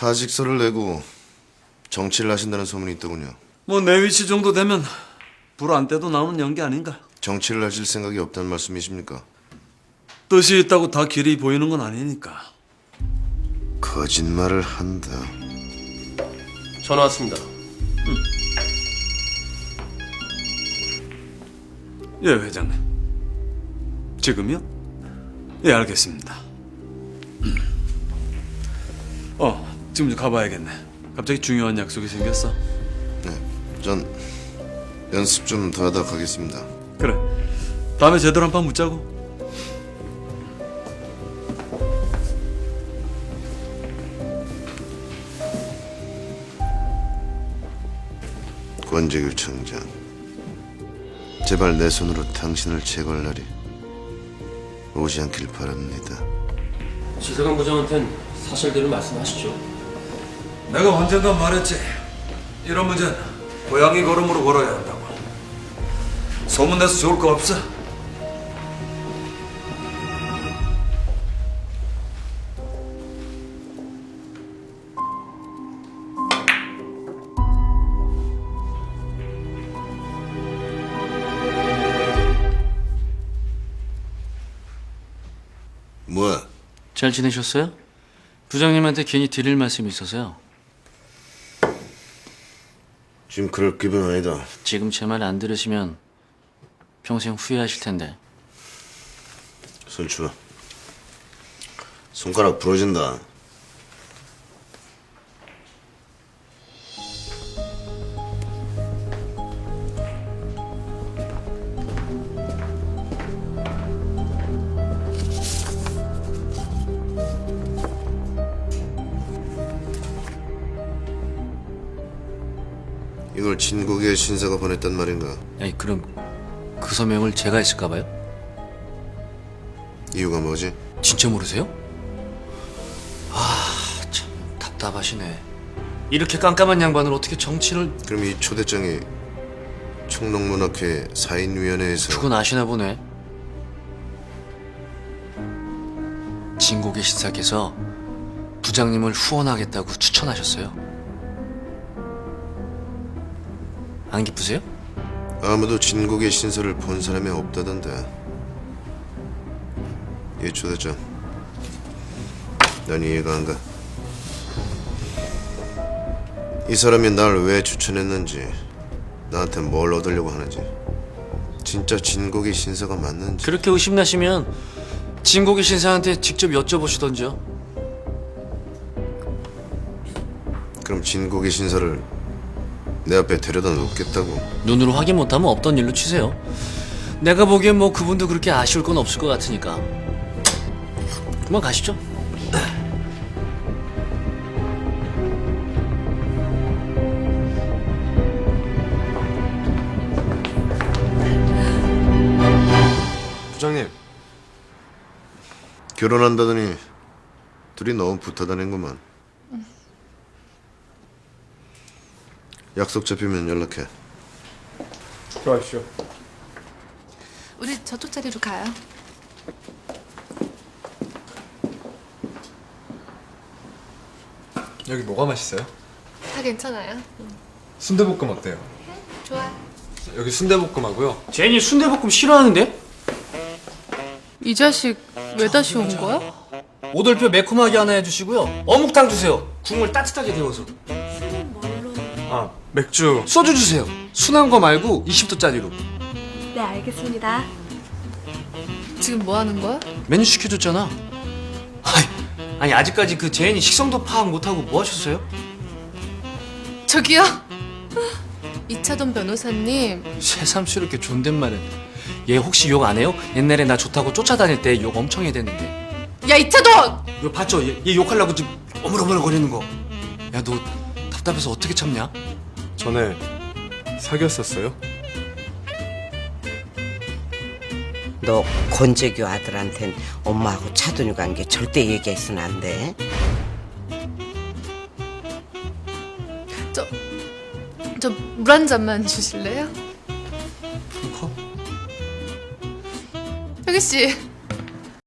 사직서를 내고 정치를 하신다는 소문이 있더군요. 뭐 내 위치 정도 되면 불 안 떼도 나오는 연기 아닌가? 정치를 하실 생각이 없다는 말씀이십니까? 뜻이 있다고 다 길이 보이는 건 아니니까. 거짓말을 한다. 전화 왔습니다. 예, 회장님. 지금요? 예, 알겠습니다. 어, 지금 좀 가봐야겠네. 갑자기 중요한 약속이 생겼어. 네, 전 연습 좀 더 하다 가겠습니다. 그래. 다음에 제대로 한판 묻자고. 권재규 청장, 제발 내 손으로 당신을 제거할 날이 오지 않길 바랍니다. 지세관 부장한텐 사실대로 말씀하시죠. 내가 언젠가 말했지. 이런 문제는 고양이 걸음으로 걸어야 한다고. 소문내서 좋을 거 없어. 뭐야? 잘 지내셨어요? 부장님한테 괜히 드릴 말씀이 있어서요. 지금 그럴 기분 아니다. 지금 제 말 안 들으시면 평생 후회하실 텐데. 손 쳐. 손가락 부러진다. 이걸 진국의 신사가 보냈단 말인가? 아니 그럼 그 서명을 제가 했을까 봐요? 이유가 뭐지? 진짜 모르세요? 아 참 답답하시네. 이렇게 깜깜한 양반을 어떻게 정치를 그럼 이 초대장이 총농문학회 사인위원회에서 그건 아시나 보네. 진국의 신사께서 부장님을 후원하겠다고 추천하셨어요. 안 기쁘세요? 아무도 진국의 신사를 본 사람이 없다던데 이 초대장 난 이해가 안 가. 이 사람이 날 왜 추천했는지 나한테 뭘 얻으려고 하는지 진짜 진국의 신사가 맞는지 그렇게 의심나시면 진국의 신사한테 직접 여쭤보시던지요. 그럼 진국의 신사를 내 앞에 데려다 놓겠다고 눈으로 확인 못하면 없던 일로 치세요. 내가 보기엔 뭐 그분도 그렇게 아쉬울 건 없을 것 같으니까. 그만 가시죠. 부장님, 결혼한다더니 둘이 너무 붙어 다닌구만 약속 잡히면 연락해 들어가십시오. 우리 저쪽 자리로 가요. 여기 뭐가 맛있어요? 다 괜찮아요. 순대볶음 어때요? 좋아. 여기 순대볶음하고요. 제니 순대볶음 싫어하는데? 이 자식 왜 다시 온 거야? 오돌뼈 매콤하게 하나 해주시고요. 어묵탕 주세요. 국물 따뜻하게 데워서. 아, 맥주. 소주 주세요. 순한 거 말고 20도짜리로. 네, 알겠습니다. 지금 뭐 하는 거야? 메뉴 시켜줬잖아. 아니, 아니 아직까지 그 제인이 식성도 파악 못하고 뭐 하셨어요? 저기요. 이차돈 변호사님. 새삼스럽게 존댓말은. 얘 혹시 욕 안 해요? 옛날에 나 좋다고 쫓아다닐 때 욕 엄청 해댔는데. 야 이차돈! 이거 봤죠? 얘, 얘 욕하려고 지금 어물어물 거리는 거. 야 너 답답해서 어떻게 참냐? 전에 사귀었었어요? 너 권재규 아들한텐 엄마하고 차돈이 관계 절대 얘기해서는 안 돼. 저저물한 잔만 주실래요? 커? 혁이 씨